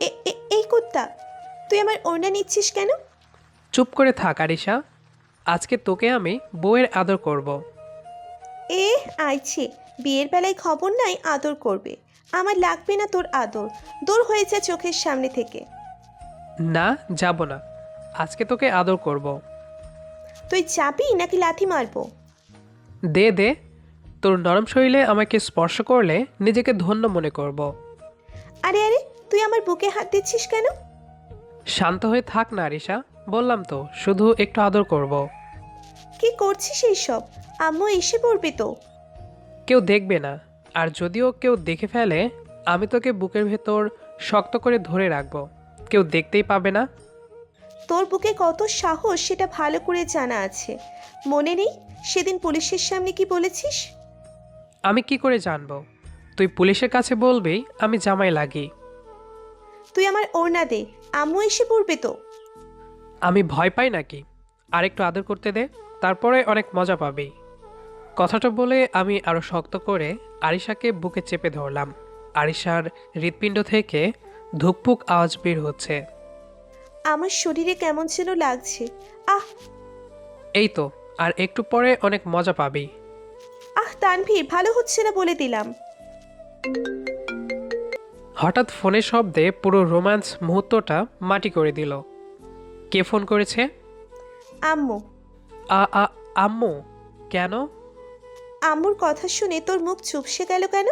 এ এ- এই কুত্তা তুই আমার ওড়না নিচ্ছিস কেন? চুপ করে থাক আরিশা। আজকে তোকে আমি বউয়ের আদর করব। এ আইছে বিয়ের বেলায় খবর নাই আদর করবে। আমার লাগবে না তোর আদর দূর হয়েছে চোখের সামনে থেকে। না যাব না। আজকে তোকে আদর করব। তুই চাবি নাকি লাথি মারবো? দে দে। তোর নরম শরীরে আমাকে স্পর্শ করলে নিজেকে ধন্য মনে করব। আরে আরে তুই আমার বুকে হাত দিচ্ছিস কেন? শান্ত হয়ে থাক না আরিশা। বললাম তো শুধু একটু আদর করব। কি করছিস এইসব? আম্মু এসে পড়বে তো। কেউ দেখবে না। আর যদিও কেউ দেখে ফেলে আমি তোকে বুকের ভেতর শক্ত করে ধরে রাখব। কেউ দেখতেই পাবে না। তোর বুকে কত সাহস সেটা ভালো করে জানা আছে। মনে নেই? সেদিন পুলিশের সামনে কি বলেছিস? আমি কি করে জানব? তুই পুলিশের কাছে বলবি আমি জামাই লাগি। তুই আমার ওড়না দে আম্মু এসে পড়বে তো। আমি ভয় পাই নাকি? আরেকটু আদর করতে দে তারপরে অনেক মজা পাবি। কথাটা বলে আমি আরও শক্ত করে আরিশাকে বুকে চেপে ধরলাম। আরিশার হৃৎপিণ্ড থেকে ধুকপুক আওয়াজ বের হচ্ছে। আমার শরীরে কেমন যেন লাগছে। আহ! এই তো আর একটু পরে অনেক মজা পাবি। আহ তানভীর ভালো হচ্ছে না বলে দিলাম। হঠাৎ ফোনের শব্দে পুরো রোম্যান্স মুহূর্তটা মাটি করে দিল। কে ফোন করেছে? আম্মু। আ আ আম্মু? কেন? আম্মুর কথা শুনে তোর মুখ চুপসে গেল কেন?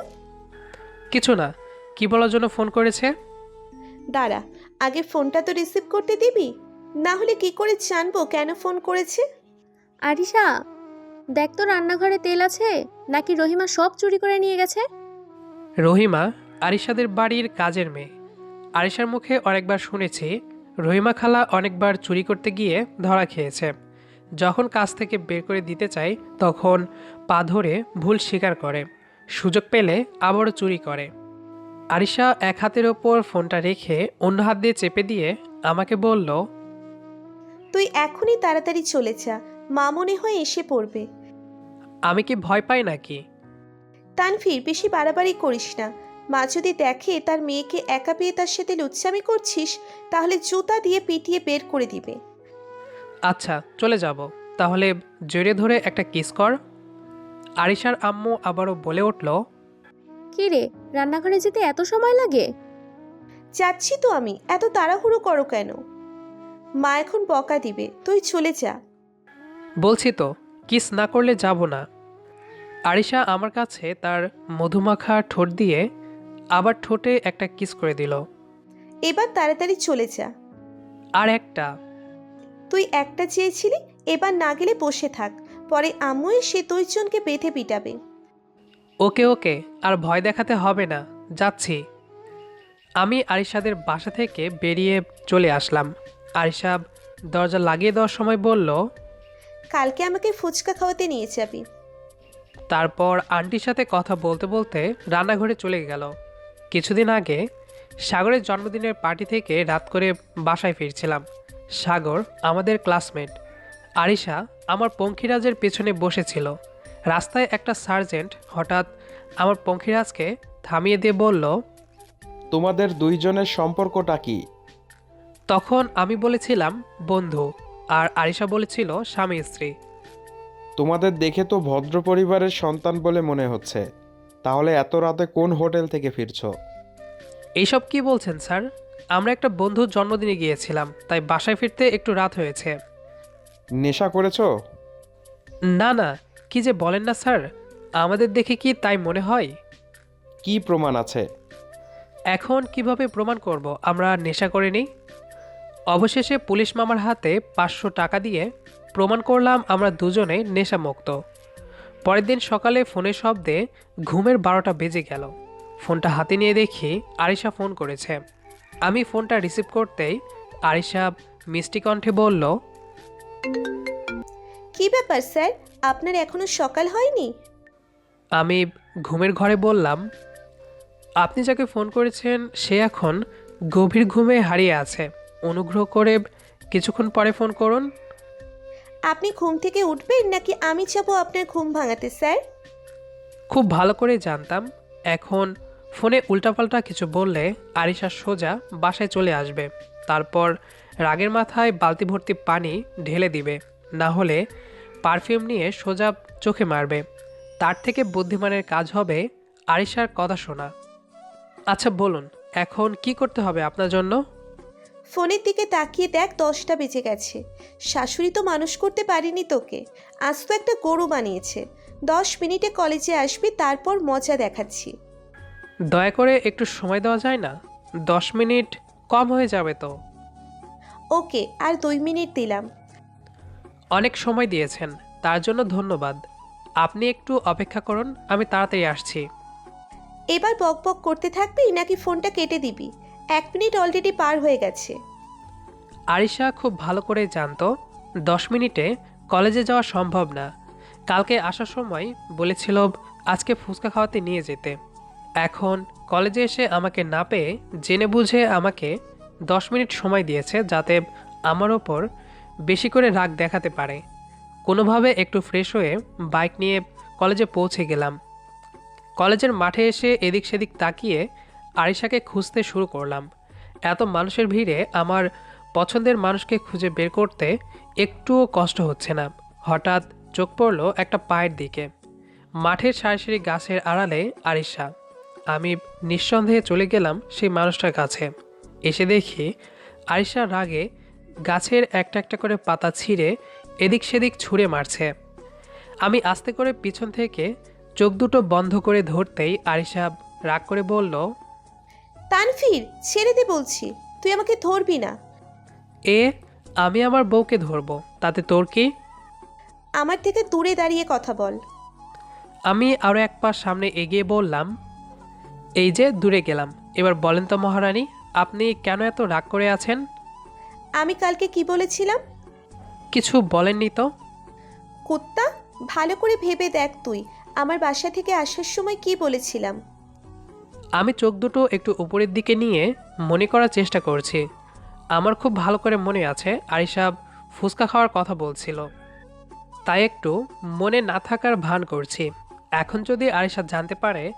কিছু না। কি বলার জন্য ফোন করেছে? দাঁড়া আগে ফোনটা তো রিসিভ করতে দিবি? না হলে কি করে জানব কেন ফোন করেছে? আরিশা দেখ তো রান্নাঘরে তেল আছে নাকি রহিমা সব চুরি করে নিয়ে গেছে? রহিমা? আরিশাদের বাড়ির কাজের মেয়ে। আরিশার মুখে অনেকবার শুনেছি রহিমা খালা অনেকবার চুরি করতে গিয়ে ধরা খেয়েছে। যখন কাজ থেকে বের করে দিতে চাই তখন পা ধরে ভুল স্বীকার করে। সুযোগ পেলে আবারও চুরি করে। আরিশা এক হাতের ওপর ফোনটা রেখে অন্য হাত দিয়ে চেপে দিয়ে আমাকে বলল তুই এখনই তাড়াতাড়ি চলে যা মা মনে হয় এসে পড়বে। আমি কি ভয় পাই নাকি? তানভীর বেশি বাড়াবাড়ি করিস না। মা যদি দেখে তার মেয়েকে একা পেয়ে তার সাথে লুচ্চামি করছিস তাহলে জুতা দিয়ে পিটিয়ে বের করে দিবে। আচ্ছা চলে যাব। তাহলে জড়িয়ে ধরে একটা কিস কর। আরিশার আম্মু আবারও বলে উঠল কি রে রান্নাঘরে যেতে এত সময় লাগে? যাচ্ছি তো আমি এত তাড়াহুড়ো করো কেন? মা এখন বকা দিবে তুই চলে যা। বলছি তো কিস না করলে যাব না। আরিশা আমার কাছে তার মধুমাখা ঠোঁট দিয়ে আবার ঠোঁটে একটা কিস করে দিল। এবার তাড়াতাড়ি চলে যা। আর একটা। তুই একটা চেয়েছিলি এবার না গেলে বসে থাক। পরে আম্মু এসে দুইজনকে বেঁধে পিটাবে। ওকে ওকে আর ভয় দেখাতে হবে না। যাচ্ছি। আমি আরিশাদের বাসা থেকে বেরিয়ে চলে আসলাম। আরিশা দরজা লাগিয়ে দেওয়ার সময় বলল কালকে আমাকে ফুচকা খাওয়াতে নিয়ে যাবি। তারপর আন্টির সাথে কথা বলতে বলতে রান্নাঘরে চলে গেল। কিছুদিন আগে সাগরের জন্মদিনের পার্টি থেকে রাত করে বাসায় ফিরছিলাম। সাগর আমাদের ক্লাসমেট। আরিশা আমার পঙ্খিরাজের পেছনে বসেছিল। রাস্তায় একটা সার্জেন্ট হঠাৎ আমার পঙ্খিরাজকে থামিয়ে দিয়ে বলল তোমাদের দুইজনের সম্পর্কটা কি? তখন আমি বলেছিলাম বন্ধু। আর আরিশা বলেছিল স্বামী স্ত্রী। তোমাদের দেখে তো ভদ্র পরিবারের সন্তান বলে মনে হচ্ছে। তাহলে এত রাতে কোন হোটেল থেকে ফিরছো? এইসব কি বলছেন স্যার? আমরা একটা বন্ধুর জন্মদিনে গিয়েছিলাম তাই বাসায় ফিরতে একটু রাত হয়েছে। নেশা করেছ? না না কি যে বলেন না স্যার। আমাদের দেখে কি তাই মনে হয়? কি প্রমাণ আছে? এখন কীভাবে প্রমাণ করব? আমরা নেশা করিনি অবশেষে পুলিশ মামার হাতে পাঁচশো টাকা দিয়ে প্রমাণ করলাম আমরা দুজনে নেশামুক্ত। পরের দিন সকালে ফোনের শব্দে ঘুমের বারোটা বেজে গেল। ফোনটা হাতে নিয়ে দেখি আরিশা ফোন করেছে। আমি ফোনটা রিসিভ করতেই আরিশা মিষ্টি কণ্ঠে বলল কি ব্যাপার স্যার? আপনার এখনও সকাল হয়নি? আমি ঘুমের ঘরে বললাম আপনি যাকে ফোন করেছেন সে এখন গভীর ঘুমে হারিয়ে আছে। অনুগ্রহ করে কিছুক্ষণ পরে ফোন করুন। আপনি ঘুম থেকে উঠবেন নাকি আমি যাব আপনার ঘুম ভাঙাতে, স্যার? খুব ভালো করে জানতাম। এখন ফোনে উল্টাপাল্টা কিছু বললে আরিশা সোজা বাসায় চলে আসবে। তারপর রাগের মাথায় বালতি ভর্তি পানি ঢেলে দিবে। না হলে পারফিউম নিয়ে সোজা চোখে মারবে। তার থেকে বুদ্ধিমানের কাজ হবে আরিশার কথা শোনা। আচ্ছা বলুন, এখন কি করতে হবে আপনার জন্য? ফোনের দিকে তাকিয়ে দেখ দশটা বেজে গেছে। শাশুড়ি তো মানুষ করতে পারিনি তোকে। আজ তো একটা গরু বানিয়েছে। দশ মিনিটে কলেজে আসবি তারপর মজা দেখাচ্ছি। দয়া করে একটু সময় দেওয়া যায় না? দশ মিনিট কম হয়ে যাবে তো। ওকে আর দুই মিনিট দিলাম। অনেক সময় দিয়েছেন তার জন্য ধন্যবাদ। আপনি একটু অপেক্ষা করুন আমি তাড়াতাড়ি আসছি। এবার বক বক করতে থাকবি নাকি ফোনটা কেটে দিবি? এক মিনিট অলরেডি পার হয়ে গেছে। আরিশা খুব ভালো করে জানতো, দশ মিনিটে কলেজে যাওয়া সম্ভব না। কালকে আসার সময় বলেছিল আজকে ফুচকা খাওয়াতে নিয়ে যেতে। এখন কলেজে এসে আমাকে না পেয়ে জেনে বুঝে আমাকে দশ মিনিট সময় দিয়েছে যাতে আমার ওপর বেশি করে রাগ দেখাতে পারে। কোনোভাবে একটু ফ্রেশ হয়ে বাইক নিয়ে কলেজে পৌঁছে গেলাম। কলেজের মাঠে এসে এদিক সেদিক তাকিয়ে আরিশাকে খুঁজতে শুরু করলাম। এত মানুষের ভিড়ে আমার পছন্দের মানুষকে খুঁজে বের করতে একটুও কষ্ট হচ্ছে না। হঠাৎ চোখ পড়ল একটা পায়ের দিকে। মাঠের সারি গাছের আড়ালে আরিশা। আমি নিঃসন্দেহে চলে গেলাম সেই মানুষটার কাছে। এসে দেখি আরিশা রাগে গাছের একটা একটা করে পাতা ছিঁড়ে এদিক সেদিক ছুঁড়ে মারছে। আমি আস্তে করে পিছন থেকে চোখ দুটো বন্ধ করে ধরতেই আরিশা রাগ করে বলল তানফির ছেড়ে দে বলছি তুই আমাকে ধরবি না। এ আমি আমার বউকে ধরবো তাতে তোর কি? আমার থেকে দূরে দাঁড়িয়ে কথা বল। আমি আরও এক পা সামনে এগিয়ে বললাম এই যে দূরে গেলাম। এবার বলেন তো মহারানী আপনি কেন এত রাগ করে আছেন? আমি কালকে কি বলেছিলাম? কিছু বলেননি তো। কুত্তা ভালো করে ভেবে দেখ তুই আমার বাসা থেকে আসার সময় কি বলেছিলাম? আমি চোখ দুটো একটু উপরের দিকে নিয়ে মনে করার চেষ্টা করছি। আমার খুব ভালো করে মনে আছে, আরিশা ফুচকা খাওয়ার কথা বলছিল। তাই একটু মনে না থাকার ভান করছি। এখন যদি আরিশা জানতে পারে,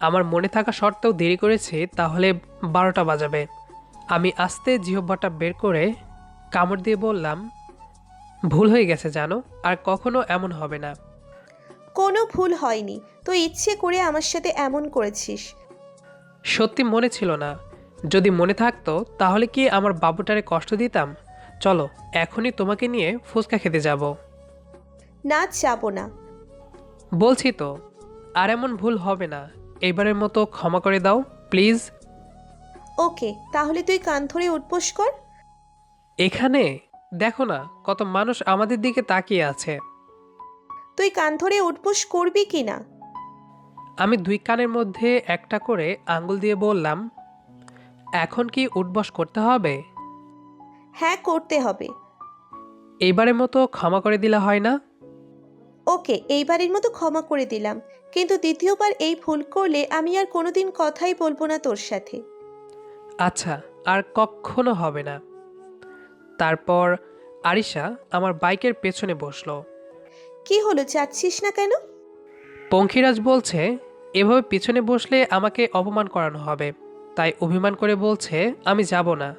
আমার মনে থাকা সত্ত্বেও দেরি করেছি, তাহলে বারোটা বাজাবে। আমি আস্তে জিহব্বাটা বের করে কামড় দিয়ে বললাম, ভুল হয়ে গেছে জানো, আর কখনো এমন হবে না। কোনো ভুল হয়নি। তুই ইচ্ছে করে আমার সাথে এমন করেছিস। সত্যি মনে ছিল না। যদি মনে থাকতো তাহলে কি আমার বাবুটারে কষ্ট দিতাম? চলো এখনই তোমাকে নিয়ে ফুচকা খেতে যাব। না যাব না। বলছি তো আর এমন ভুল হবে না। এবারের মতো ক্ষমা করে দাও প্লিজ। ওকে তাহলে তুই কান ধরে উঠবোস কর। এখানে? দেখো না কত মানুষ আমাদের দিকে তাকিয়ে আছে। তুই কান ধরে উঠবোস করবি কি না? আমি দুই কানের মধ্যে একটা করে আঙ্গুল দিয়ে বললাম এখন কি উঠবস করতে হবে? হ্যাঁ করতে হবে। এইবারের মতো ক্ষমা করে দিলে হয় না? ওকে এইবারের মতো ক্ষমা করে দিলাম কিন্তু দ্বিতীয়বার এই ভুল করলে আমি আর কোনোদিন কথাই বলব না তোর সাথে। আচ্ছা আর কখনো হবে না। তারপর আরিশা আমার বাইকের পেছনে বসল। কি হলো যাচ্ছিস না কেন? পঙ্খিরাজ বলছে এভাবে পিছনে বসলে আমাকে অপমান করানো হবে। তাই অভিমান করে বলছে আমি যাব না।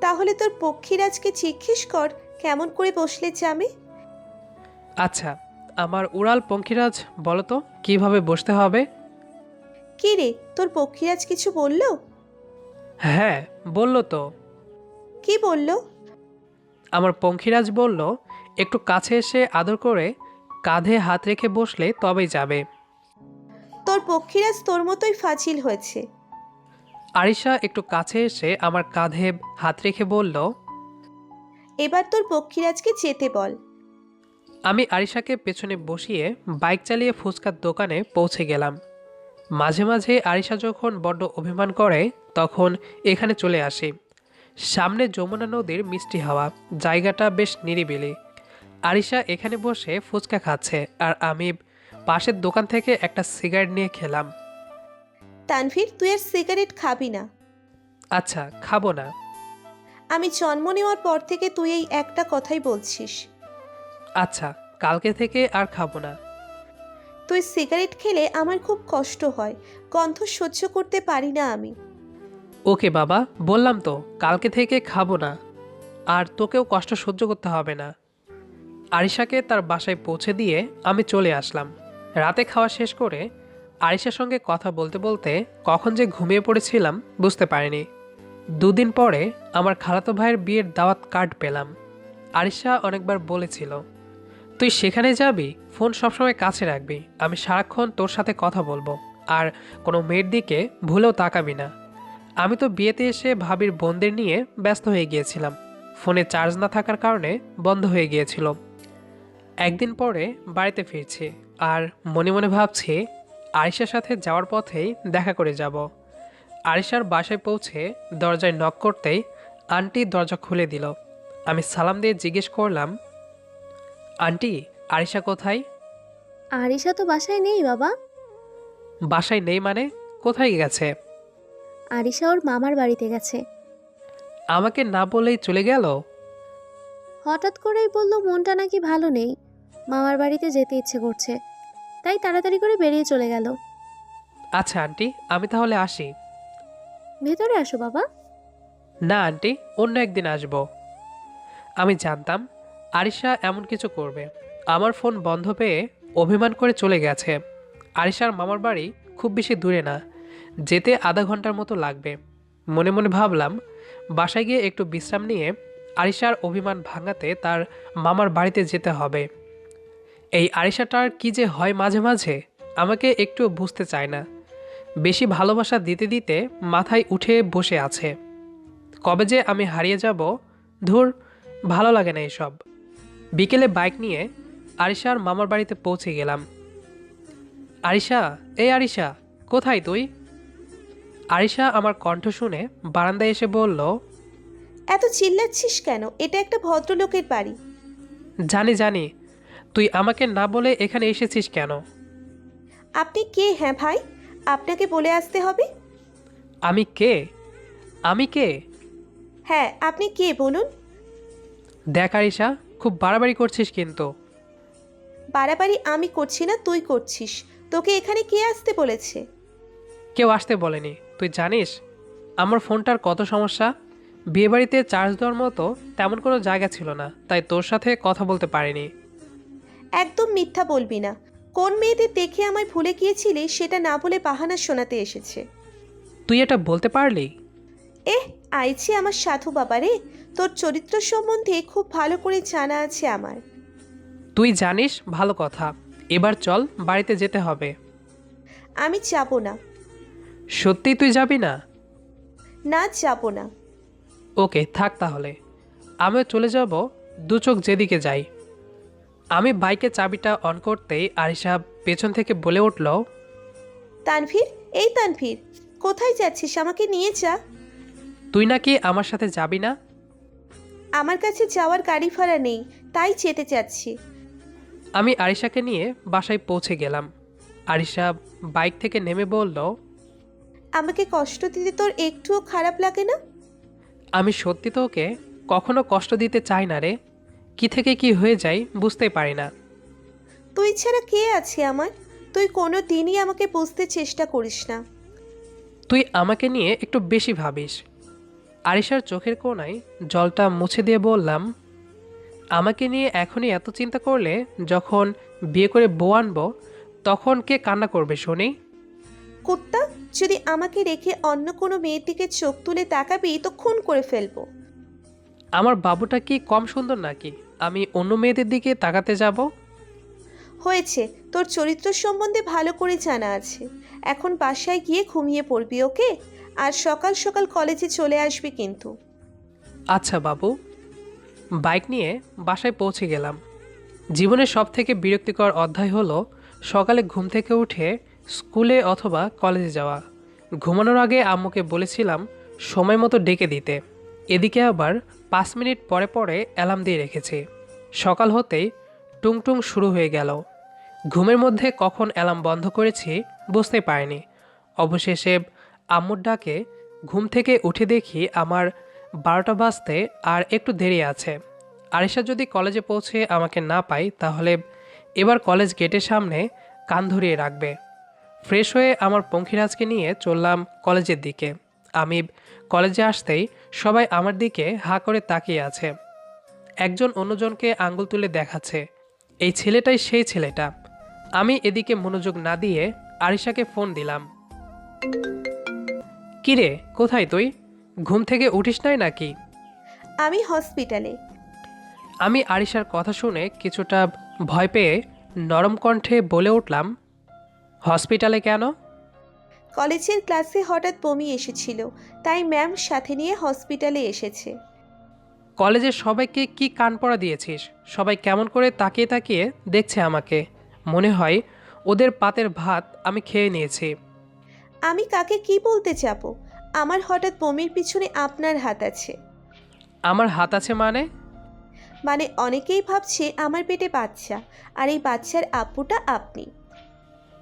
তাহলে তোর পক্ষীরাজকে জিজ্ঞেস কর কেমন করে বসলে জামে? আচ্ছা আমার উড়াল পঙ্খিরাজ বলো তো কীভাবে বসতে হবে? কি রে তোর পক্ষীরাজ কিছু বলল? হ্যাঁ বলল তো। কি বলল? আমার পঙ্খিরাজ বলল একটু কাছে এসে আদর করে কাঁধে হাত রেখে বসলে তবেই যাবে। তোর পক্ষীরাজ তোর মতোই ফাজিল হয়েছে। আরিশা একটু কাছে এসে আমার কাঁধে হাত রেখে বলল এবার তোর পক্ষীরাজকে যেতে বল। আমি আরিশাকে পেছনে বসিয়ে বাইক চালিয়ে ফুচকার দোকানে পৌঁছে গেলাম। মাঝে মাঝে আরিশা যখন বড্ড অভিমান করে তখন এখানে চলে আসি। সামনে যমুনা নদীর মিষ্টি হাওয়া জায়গাটা বেশ নিরিবিলি। আরিশা এখানে বসে ফুচকা খাচ্ছে আর আমি পাশের দোকান থেকে একটা সিগারেট নিয়ে খেলাম। তানভীর তুই আর সিগারেট খাবি না। আচ্ছা খাব না। আমি জন্ম নেওয়ার পর থেকে তুই এই একটা কথাই বলছিস। আচ্ছা কালকে থেকে আর খাব না। তুই সিগারেট খেলে আমার খুব কষ্ট হয়। গন্ধ সহ্য করতে পারি না আমি। ওকে বাবা বললাম তো কালকে থেকে খাব না। আর তোকেও কষ্ট সহ্য করতে হবে না। আরিশাকে তার বাসায় পৌঁছে দিয়ে আমি চলে আসলাম। রাতে খাওয়া শেষ করে আরিশার সঙ্গে কথা বলতে বলতে কখন যে ঘুমিয়ে পড়েছিলাম বুঝতে পারিনি। দুদিন পরে আমার খালাতো ভাইয়ের বিয়ের দাওয়াত কার্ড পেলাম। আরিশা অনেকবার বলেছিল, তুই সেখানে যাবি, ফোন সবসময় কাছে রাখবি, আমি সারাক্ষণ তোর সাথে কথা বলব, আর কোনো মেয়ের দিকে ভুলেও তাকাবি না। আমি তো বিয়েতে এসে ভাবির বোনদের নিয়ে ব্যস্ত হয়ে গিয়েছিলাম। ফোনে চার্জ না থাকার কারণে বন্ধ হয়ে গিয়েছিল। একদিন পরে বাড়িতে ফিরছি আর মনে মনে ভাবছি আরিশার সাথে যাওয়ার পথেই দেখা করে যাব। আরিশার বাসায় পৌঁছে দরজায় নক করতেই আন্টি দরজা খুলে দিল। আমি সালাম দিয়ে জিজ্ঞেস করলাম আন্টি আরিশা কোথায়? আরিশা তো বাসায় নেই বাবা। বাসায় নেই মানে? কোথায় গেছে? আরিশা ওর মামার বাড়িতে গেছে। আমাকে না বলেই চলে গেল? হঠাৎ করেই বলল মনটা নাকি ভালো নেই। মামার বাড়িতে যেতে ইচ্ছে করছে। তাই তাড়াতাড়ি করে বেরিয়ে চলে গেল। আচ্ছা আন্টি আমি তাহলে আসি। ভেতরে আসো বাবা। না আন্টি অন্য একদিন আসব। আমি জানতাম আরিশা এমন কিছু করবে। আমার ফোন বন্ধ পেয়ে অভিমান করে চলে গেছে। আরিশার মামার বাড়ি খুব বেশি দূরে না। যেতে আধা ঘণ্টার মতো লাগবে। মনে মনে ভাবলাম বাসায় গিয়ে একটু বিশ্রাম নিয়ে আরিশার অভিমান ভাঙাতে তার মামার বাড়িতে যেতে হবে। এই আরিশাটার কি যে হয় মাঝে মাঝে আমাকে একটু বুঝতে চায় না। বেশি ভালোবাসা দিতে দিতে মাথায় উঠে বসে আছে। কবে যে আমি হারিয়ে যাব ধুর ভালো লাগে না এসব। বিকেলে বাইক নিয়ে আরিশার মামার বাড়িতে পৌঁছে গেলাম। আরিশা এই আরিশা কোথায় তুই? আরিশা আমার কণ্ঠ শুনে বারান্দায় এসে বলল এত চিল্লাচ্ছিস কেন? এটা একটা ভদ্রলোকের বাড়ি। জানি জানি তুই আমাকে না বলে এখানে এসেছিস কেন? আপনি কে হ্যাঁ ভাই? আপনাকে বলে আসতে হবে। আমি কে? আমি কে? হ্যাঁ আপনি কে বলুন? দেখ আরিশা খুব বাড়াবাড়ি করছিস কিন্তু। বাড়াবাড়ি আমি করছি না তুই করছিস। তোকে এখানে কে আসতে বলেছে? কেউ আসতে বলেনি। তুই জানিস আমার ফোনটার কত সমস্যা? বিয়েবাড়িতে চার্জ দেওয়ার মতো তেমন কোনো জায়গা ছিল না তাই তোর সাথে কথা বলতে পারিনি। একদম মিথ্যা বলবি না। কোন মেয়েদের দেখে আমায় ভুলে গিয়েছিলি সেটা না বলে বাহানা শোনাতে এসেছে। তুই এটা বলতে পারলি? এহ আইছি আমার সাধু বাবা রে। তোর চরিত্র সম্বন্ধে খুব ভালো করে জানা আছে আমার। তুই জানিস ভালো কথা। এবার চল বাড়িতে যেতে হবে। আমি যাব না। সত্যি তুই যাবি না? না যাব না। ওকে থাক তাহলে। আমিও চলে যাব দু চোখ যেদিকে যাই। আমি বাইকের চাবিটা অন করতেই আরিশা পেছন থেকে বলে উঠল তানভীর এই তানভীর কোথায় যাচ্ছিস? আমাকে নিয়ে যা। তুই নাকি আমার সাথে যাবি না? আমার কাছে যাওয়ার গাড়ি ভাড়া নেই তাই যেতে চাচ্ছি। আমি আরিশাকে নিয়ে বাসায় পৌঁছে গেলাম। আরিশা বাইক থেকে নেমে বলল আমাকে কষ্ট দিতে তোর একটুও খারাপ লাগে না? আমি সত্যি তো ওকে কখনো কষ্ট দিতে চাই না রে। কি থেকে কি হয়ে যায় বুঝতেই পারি না। তুই ছাড়া কে আছে আমার? তুই কোনো দিনই আমাকে বুঝতে চেষ্টা করিস না। তুই আমাকে নিয়ে একটু বেশি ভাবিস। আরিশার চোখের কোণায় জলটা মুছে দিয়ে বললাম আমাকে নিয়ে এখনই এত চিন্তা করলে যখন বিয়ে করে বউ আনব তখন কে কান্না করবে শুনি? কুত্তা যদি আমাকে রেখে অন্য কোনো মেয়ের দিকে চোখ তুলে তাকাবি তো খুন করে ফেলব। আমার বাবুটা কি কম সুন্দর নাকি? আমি অন্য মেয়েদের দিকে তাকাতে যাব? হয়েছে। তোর চরিত্র সম্বন্ধে ভালো করে জানা আছে। এখন বাসায় গিয়ে ঘুমিয়ে পড়বি ওকে? আর সকাল সকাল কলেজে চলে আসবি কিন্তু। আচ্ছা বাবু। বাইক নিয়ে বাসায় পৌঁছে গেলাম। জীবনের সব থেকে বিরক্তিকর অধ্যায় হলো সকালে ঘুম থেকে উঠে স্কুলে অথবা কলেজে যাওয়া। ঘুমানোর আগে আম্মুকে বলেছিলাম সময় মতো ডেকে দিতে। এদিকে আবার পাঁচ মিনিট পরে পরে অ্যালার্ম দিয়ে রেখেছি। সকাল হতেই টুংটুং শুরু হয়ে গেল। ঘুমের মধ্যে কখন অ্যালার্ম বন্ধ করেছি বুঝতে পারিনি। অবশেষে আম্মুর ডাকে ঘুম থেকে উঠে দেখি আমার বারোটা বাজতে আর একটু দেরি আছে। আরিশা যদি কলেজে পৌঁছে আমাকে না পাই তাহলে এবার কলেজ গেটের সামনে কান ধরিয়ে রাখবে। ফ্রেশ হয়ে আমার পঙ্খিরাজকে নিয়ে চললাম কলেজের দিকে। আমি কলেজে আসতেই সবাই আমার দিকে হা করে তাকিয়ে আছে। একজন অন্যজনকে আঙ্গুল তুলে দেখাচ্ছে। এই ছেলেটাই সেই ছেলেটা। আমি এদিকে মনোযোগ না দিয়ে আরিশাকে ফোন দিলাম। কিরে কোথায় তুই? ঘুম থেকে উঠিস নাই নাকি? আমি হসপিটালে। আমি আরিশার কথা শুনে কিছুটা ভয় পেয়ে নরম কণ্ঠে বলে উঠলাম হসপিটালে কেন? কলেজের ক্লাসে হঠাৎ বমি এসেছিল তাই ম্যাম সাথে নিয়ে হসপিটালে এসেছে। কলেজের সবাইকে কি কান পড়া দিয়েছিস? সবাই কেমন করে তাকিয়ে তাকিয়ে দেখছে আমাকে। মনে হয় ওদের পাতের ভাত আমি খেয়ে নিয়েছি। আমি কাকে কি বলতে যাব? আমার হঠাৎ বমির পিছনে আপনার হাত আছে। আমার হাত আছে মানে? মানে অনেকেই ভাবছে আমার পেটে বাচ্চা আর এই বাচ্চার আপুটা আপনি।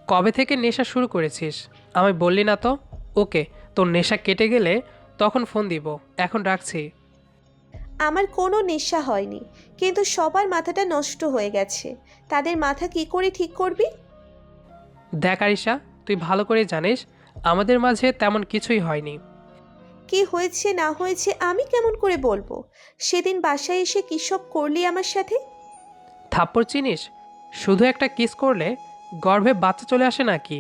কবে থেকে নেশা শুরু করেছিস? আমায় বললি না তো? ওকে তোর নেশা কেটে গেলে তখন ফোন দিব এখন রাখছি। আমার কোনো নেশা হয়নি কিন্তু সবার মাথাটা নষ্ট হয়ে গেছে। তাদের মাথা কি করে ঠিক করবি? দেখ আরিশা তুই ভালো করে জানিস আমাদের মাঝে তেমন কিছুই হয়নি। কি হয়েছে না হয়েছে আমি কেমন করে বলব? সেদিন বাসায় এসে কী সব করলি আমার সাথে? থাপ্পড় চিনিস? শুধু একটা কিস করলে গর্ভে বাচ্চা চলে আসে নাকি?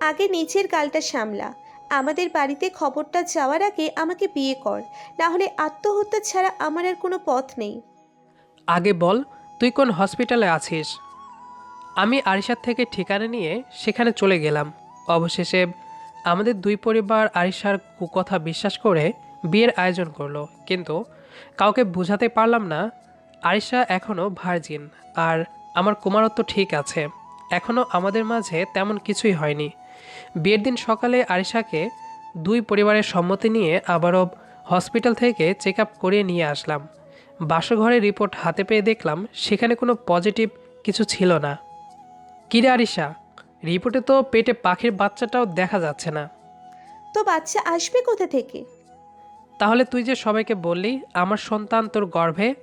আগে নিচের গালটা সামলা। আমাদের বাড়িতে খবরটা যাওয়ার আগে আমাকে বিয়ে কর, না হলে আত্মহত্যা ছাড়া আমার আর কোনো পথ নেই। আগে বল, তুই কোন হসপিটালে আছিস? আমি আরিশার থেকে ঠিকানা নিয়ে সেখানে চলে গেলাম। অবশেষে আমাদের দুই পরিবার আরিশার কুকথা বিশ্বাস করে বিয়ের আয়োজন করল। কিন্তু কাউকে বোঝাতে পারলাম না, আরিশা এখনও ভার্জিন, আর আমার কুমারত্ব ঠিক আছে। এখনও আমাদের মাঝে তেমন কিছুই হয়নি। বিয়ের দিন সকালে আরিশাকে দুই পরিবারের সম্মতি নিয়ে আবারও হসপিটাল থেকে চেক আপ করিয়ে নিয়ে আসলাম। বাসঘরের রিপোর্ট হাতে পেয়ে দেখলাম সেখানে কোনো পজিটিভ কিছু ছিল না। কিরে আরিশা রিপোর্টে তো পেটে পাখির বাচ্চাটাও দেখা যাচ্ছে না। তো বাচ্চা আসবে কোথা থেকে? তাহলে তুই যে সবাইকে বললি আমার সন্তান তোর গর্ভে?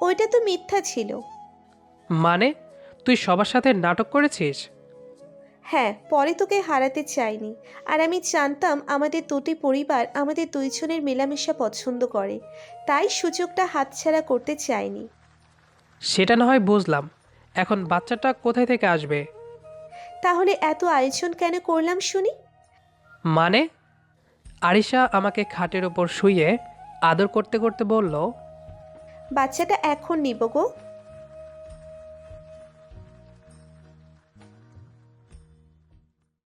ওইটা তো মিথ্যা ছিল। মানে তুই সবার সাথে নাটক করেছিস? হ্যাঁ পরে তোকে হারাতে চাইনি। আর আমি জানতাম আমাদের দুটি পরিবার আমাদের দুইজনের মেলামেশা পছন্দ করে। তাই সুযোগটা হাতছাড়া করতে চাইনি। সেটা না হয় বুঝলাম। এখন বাচ্চাটা কোথায় থেকে আসবে? তাহলে এত আয়োজন কেন করলাম শুনি? মানে? আরিশা আমাকে খাটের ওপর শুয়ে আদর করতে করতে বলল বাচ্চাটা এখন নিব গো।